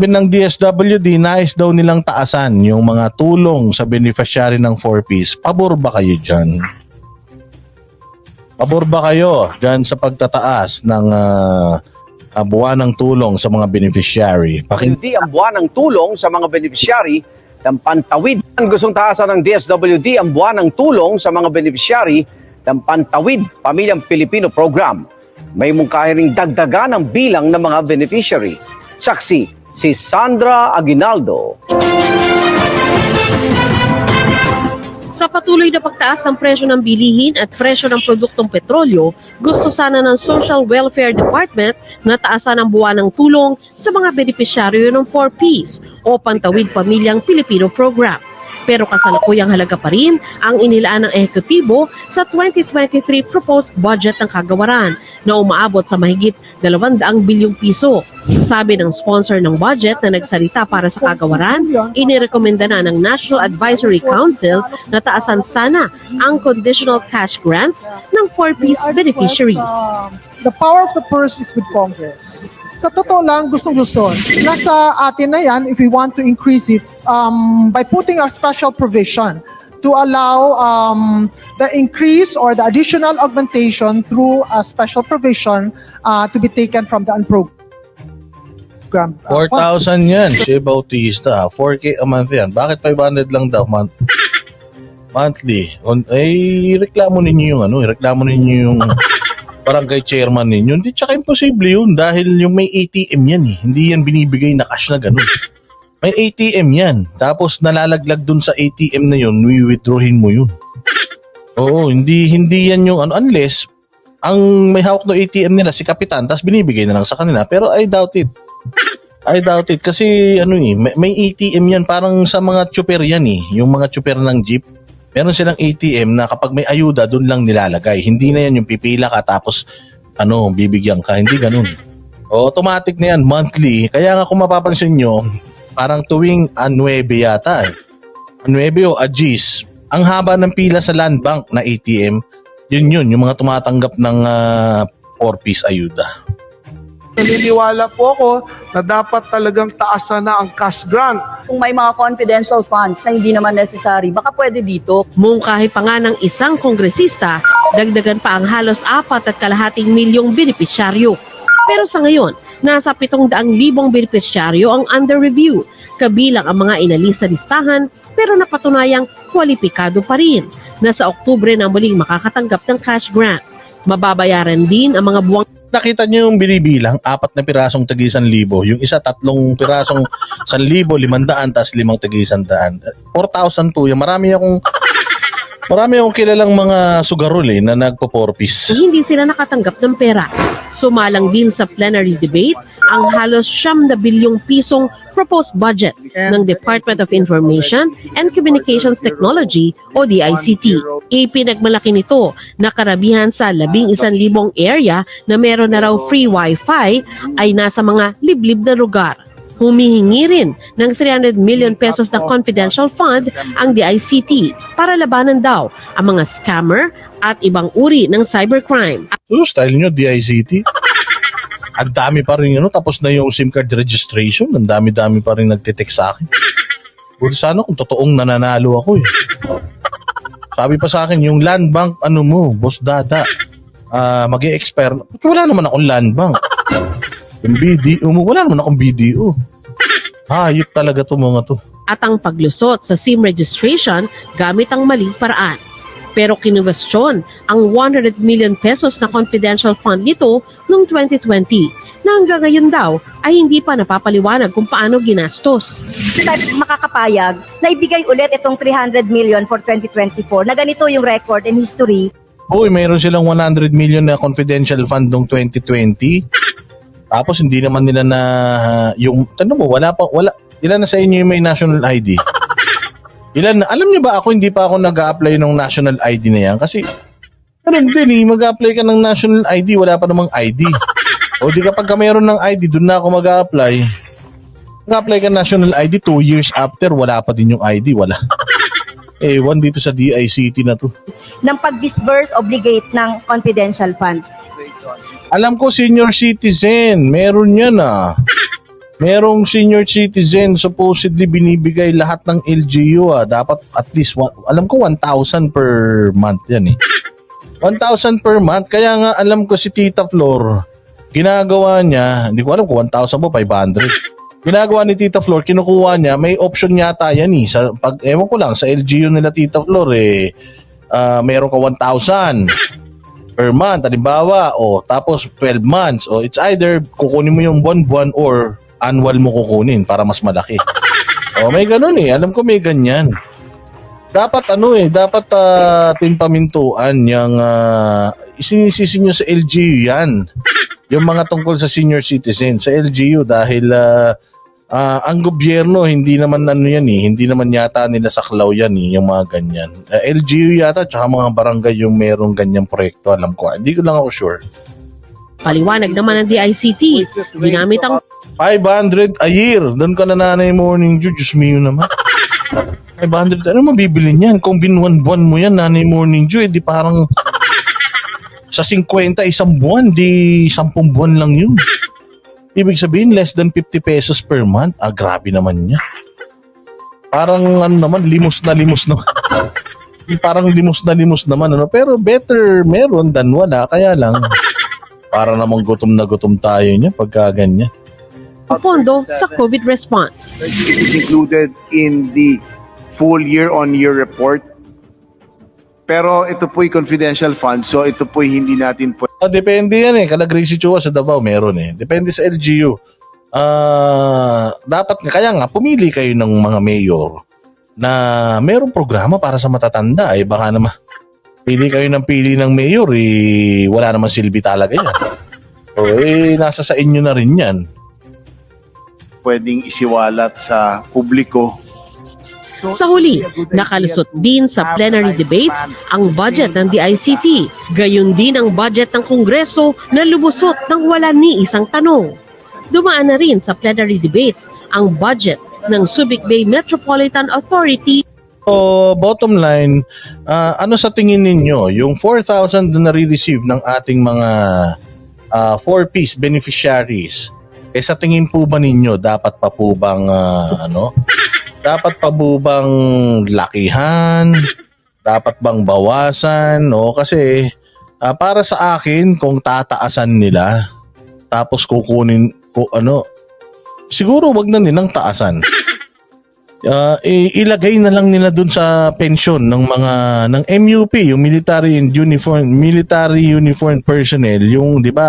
Ng DSWD, nais daw nilang taasan yung mga tulong sa beneficiary ng 4Ps. Pabor ba kayo dyan? Pabor ba kayo dyan sa pagtataas ng uh, buwan ng tulong sa mga beneficiary? Pakin DSWD ang buwan ng tulong sa mga beneficiary ng pantawid. Ang gustong taasan ng DSWD ang buwan ng tulong sa mga beneficiary ng pantawid Pamilyang Pilipino Program. May mungkahi ring dagdagan ang bilang ng mga beneficiary. Saksi, si Sandra Aguinaldo. Sa patuloy na pagtaas ng presyo ng bilihin at presyo ng produktong petrolyo, gusto sana ng Social Welfare Department na taasan ang buwan ng tulong sa mga benepisyaryo ng 4Ps o Pantawid Pamilyang Pilipino Program. Pero kasalukuyang halaga pa rin ang inilaan ng ehekutibo sa 2023 proposed budget ng kagawaran na umaabot sa mahigit 200 bilyong piso. Sabi ng sponsor ng budget na nagsalita para sa kagawaran, inirekomenda na ng National Advisory Council na taasan sana ang conditional cash grants ng 4Ps beneficiaries. The power of the purse is with Congress. Sa totoo lang, gustong gusto. Nasa atin na yan if we want to increase it um, by putting a special provision to allow um, the increase or the additional augmentation through a special provision uh, to be taken from the unprogrammed. uh, funds. 4,000 yan, Shea Bautista. 4K a month yan. Bakit 500 lang daw month? Monthly. On, eh, reklamo ninyo yung ano, reklamo ninyo yung barangay chairman ninyo. Hindi, tsaka imposible yun dahil yung may ATM yan eh. Hindi yan binibigay na cash na ganun. May ATM yan. Tapos nalalaglag dun sa ATM na yun, withdrawin mo yun. Oo, hindi hindi yan yung ano unless ang may hawak ng ATM nila si kapitan tapos binibigay na lang sa kanila pero I doubt it. I doubt it kasi ano eh may, may ATM yan parang sa mga chopper yan eh yung mga chopper ng jeep meron silang ATM na kapag may ayuda doon lang nilalagay. Hindi na yan yung pipila ka tapos ano bibigyan ka. Hindi ganun. Automatic na yan monthly. Kaya nga kung mapapansin nyo parang tuwing A9 yata eh. A9 o Agis ang haba ng pila sa land bank na ATM yun yun yung mga tumatanggap ng uh, 4-piece ayuda Naniniwala po ako na dapat talagang taasan na ang cash grant. kung may mga confidential funds na hindi naman necessary, baka pwede dito. Mungkahi pa nga ng isang kongresista, dagdagan pa ang halos apat at kalahating milyong benepisyaryo. Pero sa ngayon, nasa 700,000 benepisyaryo ang under review, kabilang ang mga inalis sa listahan pero napatunayang kwalipikado pa rin na sa Oktubre na muling makakatanggap ng cash grant. Mababayaran din ang mga buwang nakita nyo yung binibilang apat na pirasong tagi 1,000 yung isa tatlong pirasong 1,000 limandaan tas limang tagi 100 4,000 po yung marami akong marami akong kilalang mga sugarol eh na nagpo 4-piece hindi sila nakatanggap ng pera. Sumalang din sa plenary debate ang halos siyam na bilyong pisong proposed budget ng Department of Information and Communications Technology o DICT. Ipinagmalaki nito na karamihan sa labing isang libong area na meron na raw free wifi ay nasa mga liblib na lugar. Humihingi rin ng 300 million pesos na confidential fund ang DICT para labanan daw ang mga scammer at ibang uri ng cybercrime. So, style nyo, DICT. Ang dami pa rin, ano, tapos na yung SIM card registration. Ang dami-dami pa rin nagtitext sa akin. Buti sana kung totoong nananalo ako eh. Sabi pa sa akin, yung land bank, ano mo, boss dada, ah mag expire Wala naman akong land bank. Yung BDO mo, wala naman akong BDO. Hayop talaga to mga to. at ang paglusot sa SIM registration gamit ang maling paraan. Pero kinuwestiyon ang 100 million pesos na confidential fund nito noong 2020 na hanggang ngayon daw ay hindi pa napapaliwanag kung paano ginastos. makakapayag na ibigay ulit itong 300 million for 2024 na ganito yung record and history Uy, mayroon silang 100 million na confidential fund noong 2020. Tapos hindi naman nila na yung tanong mo, wala pa wala ilan na sa inyo yung may national ID? Ilan na? Alam niyo ba ako hindi pa ako nag-a-apply ng national ID na yan kasi ganun din eh, mag-a-apply ka ng national ID, wala pa namang ID. O di kapag ka mayroon ng ID, doon na ako mag-a-apply. Mag-a-apply ka national ID, two years after, wala pa din yung ID, wala. Eh, one dito sa DICT na to. ng pag-disburse obligate ng confidential fund. Alam ko senior citizen, meron yan ah. Merong senior citizen supposedly binibigay lahat ng LGU ah. Dapat at least, one- alam ko 1,000 per month yan eh. 1,000 per month. Kaya nga alam ko si Tita Flor, ginagawa niya, hindi ko alam kung 1,000 po, 500. Ginagawa ni Tita Flor, kinukuha niya, may option yata yan eh. Sa, pag, ewan ko lang, sa LGU nila Tita Flor eh, ah, meron ka 1,000 per month, halimbawa, o tapos 12 months, o it's either kukunin mo yung buwan-buwan or annual mo kukunin para mas malaki. o may ganun eh, alam ko may ganyan. Dapat ano eh, dapat uh, timpamintuan yung uh, isinisisi nyo sa LGU yan. Yung mga tungkol sa senior citizen sa LGU dahil ah, ah, ang gobyerno hindi naman ano yan eh, hindi naman yata nila saklaw yan eh, yung mga ganyan. Ah, LGU yata tsaka mga barangay yung merong ganyang proyekto, alam ko. Hindi ko lang ako sure. Paliwanag naman ng DICT, ginamit ang 500 a year. Doon ka na nanay morning dew. Diyos mio naman. 500. Ano mabibili niyan? Kung binuwan-buwan mo yan, nanay morning dew, eh, di parang sa 50 isang buwan, di 10 buwan lang yun. Ibig sabihin, less than 50 pesos per month. Ah, grabe naman niya. Parang ano naman, limos na limos naman. parang limos na limos naman. Ano? Pero better meron than wala. Kaya lang, para namang gutom na gutom tayo niya pagka ganyan. pondo sa COVID response. It is included in the full year-on-year report. Pero ito po'y confidential fund, so ito po'y hindi natin po Ah, depende yan eh. Kalagray si Chua sa Davao, meron eh. Depende sa LGU. Ah, dapat nga, kaya nga, pumili kayo ng mga mayor na merong programa para sa matatanda. Eh, baka naman, pili kayo ng pili ng mayor, eh, wala naman silbi talaga yan. O, eh, nasa sa inyo na rin yan. pwedeng isiwalat sa publiko. Sa huli, nakalusot din sa plenary debates ang budget ng DICT. Gayon din ang budget ng Kongreso na lumusot ng wala ni isang tanong. Dumaan na rin sa plenary debates ang budget ng Subic Bay Metropolitan Authority So, bottom line, ah, ano sa tingin ninyo, yung 4,000 na nare-receive ng ating mga ah, four-piece beneficiaries, eh sa tingin po ba ninyo, dapat pa po bang, ah, ano, dapat pa po bang lakihan, dapat bang bawasan, no? Kasi, ah, para sa akin, kung tataasan nila, tapos kukunin, ko, ano, siguro wag na nilang taasan. I- ilagay na lang nila dun sa pension ng mga ng MUP, yung military uniform military uniform personnel, yung 'di ba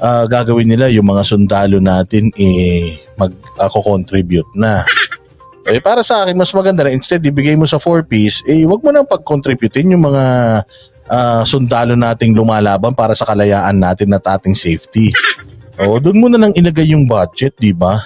ah, gagawin nila yung mga sundalo natin eh mag ako contribute na. Eh para sa akin mas maganda na instead ibigay mo sa 4 piece, eh wag mo nang pag-contributein yung mga ah, sundalo nating lumalaban para sa kalayaan natin at ating safety. O, doon mo na lang ilagay yung budget, di ba?